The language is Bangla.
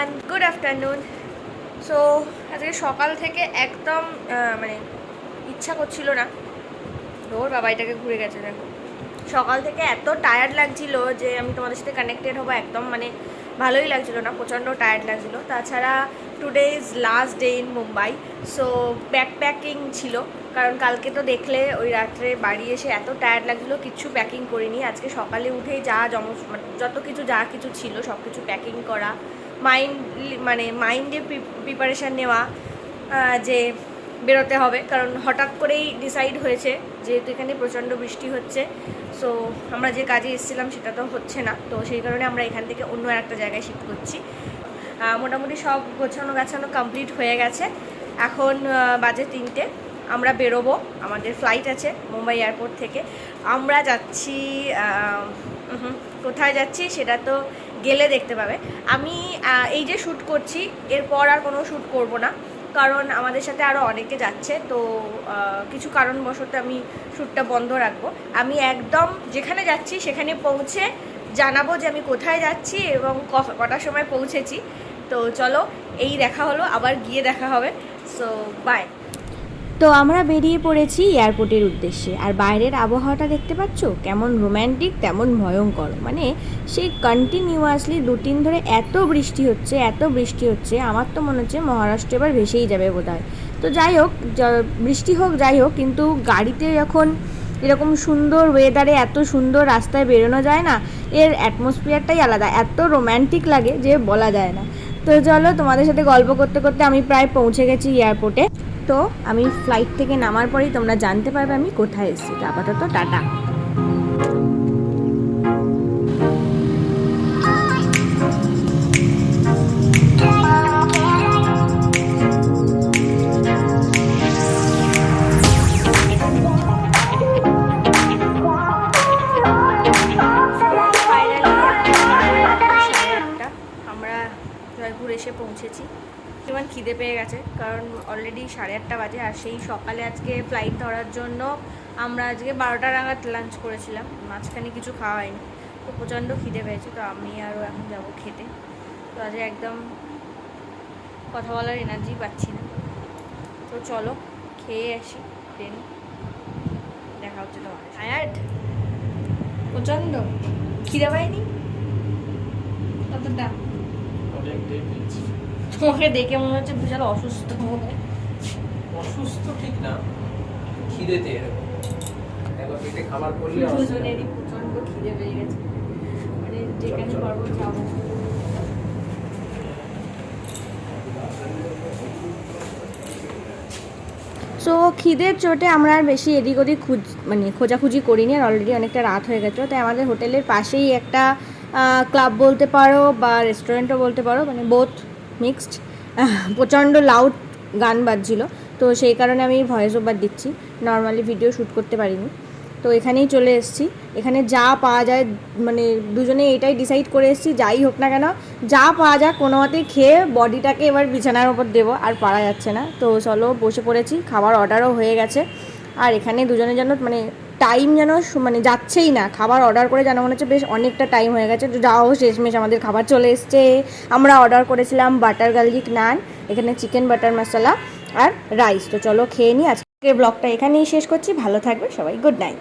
এভরিওয়ান গুড আফটারনুন সো আজকে সকাল থেকে একদম মানে ইচ্ছা করছিল না। ওর বাবা এটাকে ঘুরে গেছে, দেখো। সকাল থেকে এত টায়ার্ড লাগছিল যে আমি তোমাদের সাথে কানেক্টেড হব একদম মানে ভালোই লাগছিল না, প্রচণ্ড টায়ার্ড লাগছিল। তাছাড়া today is last day in Mumbai so back packing ছিল। কারণ কালকে তো দেখলে ওই রাত্রে বাড়ি এসে এত টায়ার্ড লাগছিল কিছু প্যাকিং করিনি। আজকে সকালে উঠেই যা জম মানে যত কিছু, যা কিছু ছিল সব কিছু প্যাকিং করা। মাইন্ড মানে মাইন্ডে প্রিপারেশান নেওয়া যে বেরোতে হবে, কারণ হঠাৎ করেই ডিসাইড হয়েছে যেহেতু এখানে প্রচণ্ড বৃষ্টি হচ্ছে। সো আমরা যে কাজে এসেছিলাম সেটা তো হচ্ছে না। তো সেই কারণে আমরা এখান থেকে অন্য একটা জায়গায় শিফট করছি। মোটামুটি সব গোছানো গাছানো কমপ্লিট হয়ে গেছে। এখন বাজে তিনটে। আমরা বেরোবো। আমাদের ফ্লাইট আছে মুম্বাই এয়ারপোর্ট থেকে। আমরা যাচ্ছি কোথায় যাচ্ছি সেটা তো গেলে দেখতে পাবে। আমি এই যে শ্যুট করছি, এরপর আর কোনো শ্যুট করব না। কারণ আমাদের সাথে আরও অনেকে যাচ্ছে, তো কিছু কারণবশত আমি শ্যুটটা বন্ধ রাখব। আমি একদম যেখানে যাচ্ছি সেখানে পৌঁছে জানাব যে আমি কোথায় যাচ্ছি এবং কটার সময় পৌঁছেছি। তো চলো, এই দেখা হলো, আবার গিয়ে দেখা হবে। সো বাই তো আমরা বেরিয়ে পড়েছি এয়ারপোর্টের উদ্দেশ্যে। আর বাইরের আবহাওয়াটা দেখতে পাচ্ছ? কেমন রোম্যান্টিক তেমন ভয়ঙ্কর। মানে সেই কন্টিনিউয়াসলি দু তিন ধরে এত বৃষ্টি হচ্ছে, এত বৃষ্টি হচ্ছে, আমার তো মনে হচ্ছে মহারাষ্ট্র এবার ভেসেই যাবে বোধহয়। তো যাই হোক বৃষ্টি হোক, যাই হোক, কিন্তু গাড়িতে যখন এরকম সুন্দর ওয়েদারে এত সুন্দর রাস্তায় বেরোনো যায় না, এর অ্যাটমসফিয়ারটাই আলাদা। এত রোম্যান্টিক লাগে যে বলা যায় না। তো চলো তোমাদের সাথে গল্প করতে করতে আমি প্রায় পৌঁছে গেছি এয়ারপোর্টে। তো আমি ফ্লাইট থেকে নামার পরেই তোমরা জানতে পারবে আমি কোথায় এসেছি। আপাতত টাটা। আমরা জয়পুর এসে পৌঁছেছি। যেমন খিদে পেয়ে গেছে কারণ অলরেডি সাড়ে আটটা বাজে আর সেই সকালে আজকে ফ্লাইট ধরার জন্য আমরা আজকে বারোটা নাগাদ লাঞ্চ করেছিলাম মাঝখানে কিছু খাওয়া হয়নি। তো প্রচণ্ড খিদে পেয়েছে তো আমি আরও এখন যাব খেতে। তো আজকে একদম কথা বলার এনার্জি পাচ্ছি না। তো চলো খেয়ে আসি দেন দেখা হচ্ছে তোমার টায়ার্ড প্রচণ্ড। খিদে পাইনি? কতটা? পেয়েছি তোমাকে দেখে মনে হচ্ছে বিশাল অসুস্থ মনে হয়। অসুস্থ ঠিক না। খিদেতে এরকম। একবার পেটে খাবার দুজনেরই খিদে পেয়ে গেছে। মানে যেখানে পারব যাব। সো খিদের চোটে আমরা আর বেশি এদিক ওদিক খুঁজ মানে খোঁজাখুঁজি করিনি আর অলরেডি অনেকটা রাত হয়ে গেছিল তাই আমাদের হোটেলের পাশেই একটা ক্লাব বলতে পারো বা রেস্টুরেন্টও বলতে পারো মানে বোথ মিক্সড। প্রচণ্ড লাউড গান বাজছিল। তো সেই কারণে আমি ভয়েস ওভার দিচ্ছি। নর্মালি ভিডিও শ্যুট করতে পারিনি। তো এখানেই চলে এসেছি। এখানে যা পাওয়া যায় মানে দুজনে এটাই ডিসাইড করে এসেছি, যাই হোক না কেন, যা পাওয়া যায় কোনো মতেই খেয়ে বডিটাকে এবার বিছানার ওপর দেবো, আর পারা যাচ্ছে না। তো চলো বসে পড়েছি, খাবার অর্ডারও হয়ে গেছে। আর এখানে দুজনের জন্য মানে টাইম যেন মানে যাচ্ছেই না। খাবার অর্ডার করে যেন মনে হচ্ছে বেশ অনেকটা টাইম হয়ে গেছে। তো যাও, শেষমেশ আমাদের খাবার চলে এসছে। আমরা অর্ডার করেছিলাম বাটার গার্লিক নান এখানে চিকেন বাটার মশলা আর রাইস তো চলো খেয়ে নিই। আজকের ব্লগটা এখানেই শেষ করছি। ভালো থাকবে, সবাই গুড নাইট